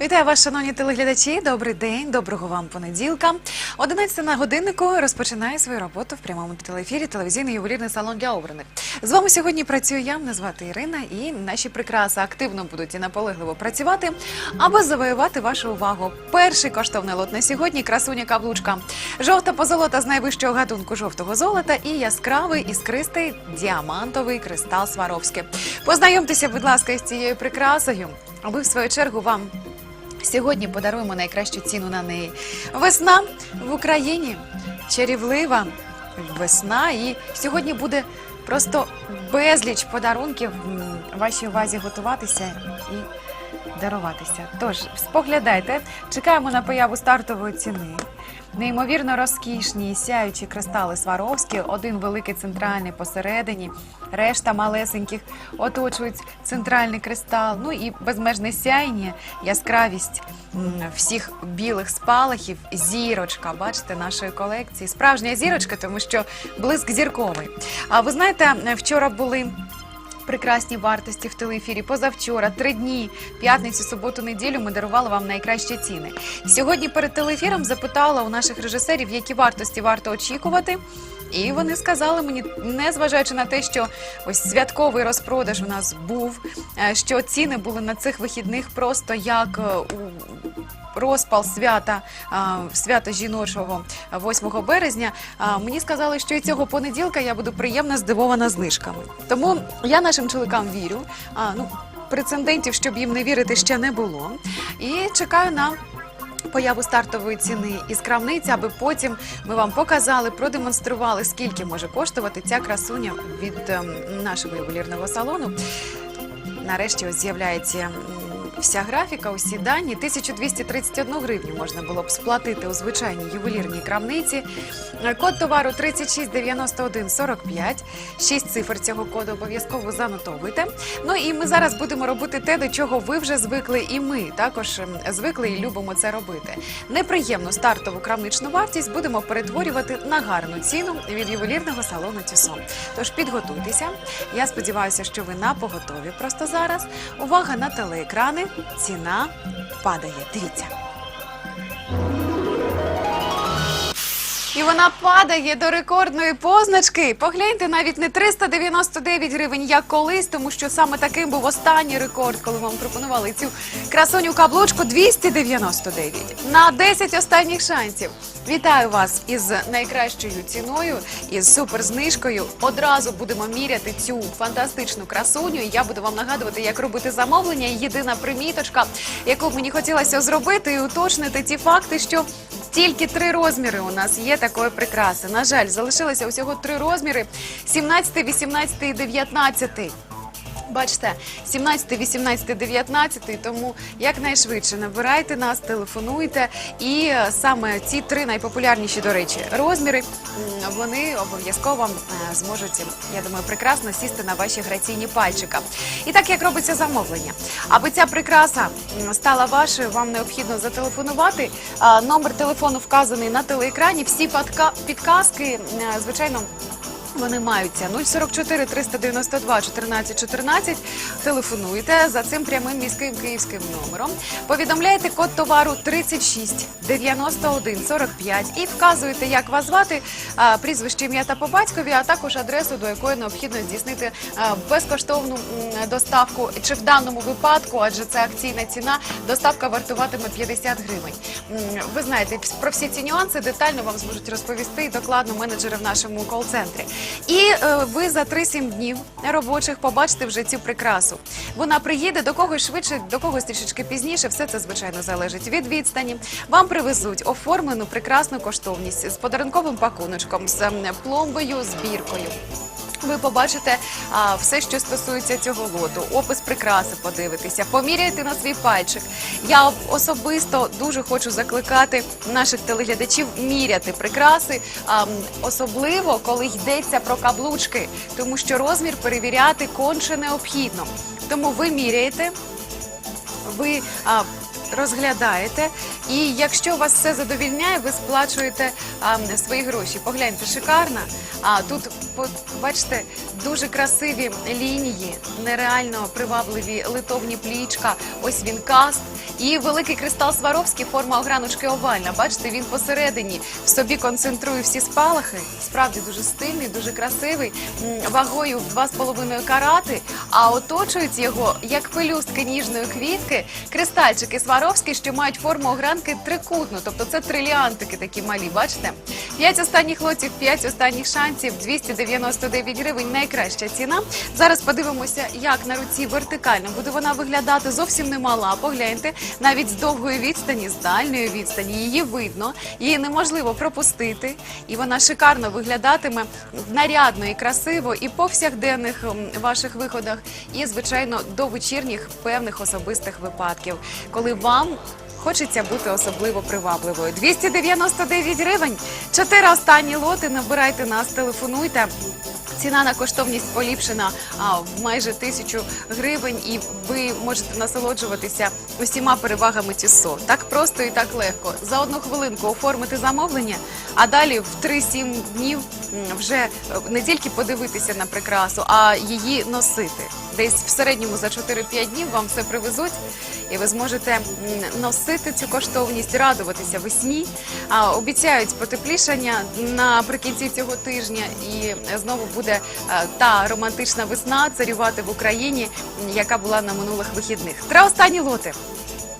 Вітаю вас, шановні телеглядачі. Добрий день, доброго вам понеділка. 11 на годиннику розпочинає свою роботу в прямому телеефірі телевізійний ювелірний салон для обраних. З вами сьогодні працюю я, мене звати Ірина, і наші прикраси активно будуть і наполегливо працювати, аби завоювати вашу увагу. Перший коштовний лот на сьогодні красуня каблучка. Жовта позолота з найвищого гатунку жовтого золота і яскравий іскристий діамантовий кристал Сваровський. Познайомтеся, будь ласка, з цією прикрасою. А ми, в свою чергу, вам Сьогодні подаруємо найкращу ціну на неї. Весна в Україні чарівлива весна, і сьогодні буде просто безліч подарунків вашій увазі готуватися і даруватися. Тож споглядайте, чекаємо на появу стартової ціни. Неймовірно розкішні, сяючі кристали Сваровські, один великий центральний посередині, решта малесеньких оточують центральний кристал. Ну і безмежне сяєння, яскравість всіх білих спалахів, зірочка, бачите, нашої колекції. Справжня зірочка, тому що блиск зірковий. А ви знаєте, вчора були прекрасні вартості в телеефірі. Позавчора, три дні, п'ятницю, суботу, неділю ми дарували вам найкращі ціни. Сьогодні перед телеефіром запитала у наших режисерів, які вартості варто очікувати. І вони сказали мені, незважаючи на те, що ось святковий розпродаж у нас був, е, що ціни були на цих вихідних просто як е, у розпал свята, свята жіночого 8 березня. Мені сказали, що і цього понеділка я буду приємно здивована знижками. Тому я нашим чоловікам вірю. Ну, прецедентів, щоб їм не вірити, ще не було. І чекаю на. Появу стартової ціни із крамниці, аби потім ми вам показали, продемонстрували, скільки може коштувати ця красуня від ем, нашого ювелірного салону. Нарешті ось з'являється вся графіка, усі дані. 1231 гривню можна було б сплатити у звичайній ювелірній крамниці. Код товару 369145. Шість цифр цього коду обов'язково занотовуйте. Ну і ми зараз будемо робити те, до чого ви вже звикли, і ми також ем, звикли і любимо це робити. Неприємну стартову крамничну вартість будемо перетворювати на гарну ціну від ювелірного салону Тюсон. Тож підготуйтеся. Я сподіваюся, що ви на поготові просто зараз. Увага на телеекрани. Ціна падає. Дивіться. І вона падає до рекордної позначки. Погляньте, навіть не 399 гривень, як колись, тому що саме таким був останній рекорд, коли вам пропонували цю красуню каблучку 299. На 10 останніх шансів. Вітаю вас із найкращою ціною, із суперзнижкою. Одразу будемо міряти цю фантастичну красуню. Я буду вам нагадувати, як робити замовлення. Єдина приміточка, яку мені хотілося зробити і уточнити ті факти, що тільки три розміри у нас є такої прикраси. На жаль, залишилося усього три розміри: 17, 18 і 19. Бачите, 17, 18, 19, тому якнайшвидше набирайте нас, телефонуйте. І е, саме ці три найпопулярніші, до речі, розміри, вони обов'язково е, зможуть, я думаю, прекрасно сісти на ваші граційні пальчика. І так як робиться замовлення. Аби ця прикраса стала вашою, вам необхідно зателефонувати. Номер телефону вказаний на телеекрані. Всі підказки, е, звичайно. Вони маються 044 392 14 14. Телефонуйте за цим прямим міським київським номером. Повідомляєте код товару 36 91 45 і вказуєте, як вас звати, прізвище, ім'я та по батькові, а також адресу, до якої необхідно здійснити безкоштовну доставку. Чи в даному випадку, адже це акційна ціна, доставка вартуватиме 50 гривень. Ви знаєте, про всі ці нюанси детально вам зможуть розповісти і докладно менеджери в нашому кол-центрі. І е, ви за 3-7 днів робочих побачите вже цю прикрасу. Вона приїде до когось швидше, до когось трішечки пізніше. Все це звичайно залежить від відстані. Вам привезуть оформлену прекрасну коштовність з подарунковим пакуночком, з ем, пломбою, збіркою. Ви побачите а, все, що стосується цього лоту, опис прикраси подивитися, поміряйте на свій пальчик. Я особисто дуже хочу закликати наших телеглядачів міряти прикраси, а, особливо коли йдеться про каблучки, тому що розмір перевіряти конче необхідно. Тому ви міряєте, ви а, розглядаєте, і якщо вас все задовільняє, ви сплачуєте свої гроші. Погляньте, шикарна. А тут бачите, дуже красиві лінії, нереально привабливі литовні плічка. Ось він каст. І великий кристал Сваровський, форма ограночки овальна. Бачите, він посередині в собі концентрує всі спалахи. Справді дуже стильний, дуже красивий, вагою в 2,5 карати. А оточують його як пелюстки ніжної квітки, кристальчики Сваровські, що мають форму огранки трикутну, тобто це триліантики такі малі. Бачите? П'ять останніх лотів, п'ять останніх шансів, 299 гривень. Найкраща ціна. Зараз подивимося, як на руці вертикально буде вона виглядати. Зовсім немала. Погляньте, навіть з довгої відстані, з дальньої відстані, її видно, її неможливо пропустити, і вона шикарно виглядатиме нарядно і красиво, і по повсякденних ваших виходах, і звичайно до вечірніх певних особистих випадків, коли вам. Хочеться бути особливо привабливою. 299 гривень. Чотири останні лоти. Набирайте нас, телефонуйте. Ціна на коштовність поліпшена в майже тисячу гривень, і ви можете насолоджуватися усіма перевагами ТІСО. Так просто і так легко. За одну хвилинку оформити замовлення, а далі в 3-7 днів вже е, не тільки подивитися на прикрасу, а її носити. Десь в середньому за 4-5 днів вам все привезуть, і ви зможете носити цю коштовність, радуватися весні. Обіцяють потеплішання наприкінці цього тижня, і знову буде е, та романтична весна царювати в Україні, яка була на минулих вихідних. Три останні лоти.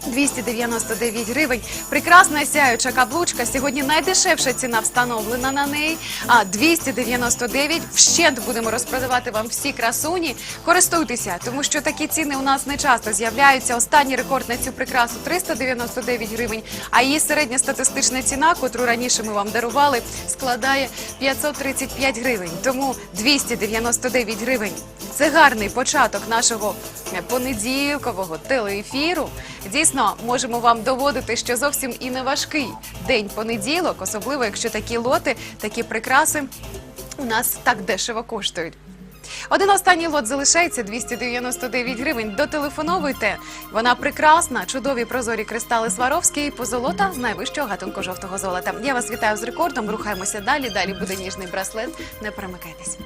299 гривень. Прекрасна сяюча каблучка. Сьогодні найдешевша ціна встановлена на неї. А 299. Вщент будемо розпродавати вам всі красуні. Користуйтеся, тому що такі ціни у нас не часто з'являються. Останній рекорд на цю прикрасу 399 гривень. А її середня статистична ціна, котру раніше ми вам дарували, складає 535 гривень. Тому 299 гривень. Це гарний початок нашого понеділкового телеефіру. Дійсно, можемо вам доводити, що зовсім і не важкий день понеділок, особливо якщо такі лоти, такі прикраси у нас так дешево коштують. Один останній лот залишається 299 гривень. Дотелефоновуйте. Вона прекрасна, чудові прозорі кристали Сваровські і позолота з найвищого гатунку жовтого золота. Я вас вітаю з рекордом. Рухаємося далі. Далі буде ніжний браслет. Не перемикайтесь.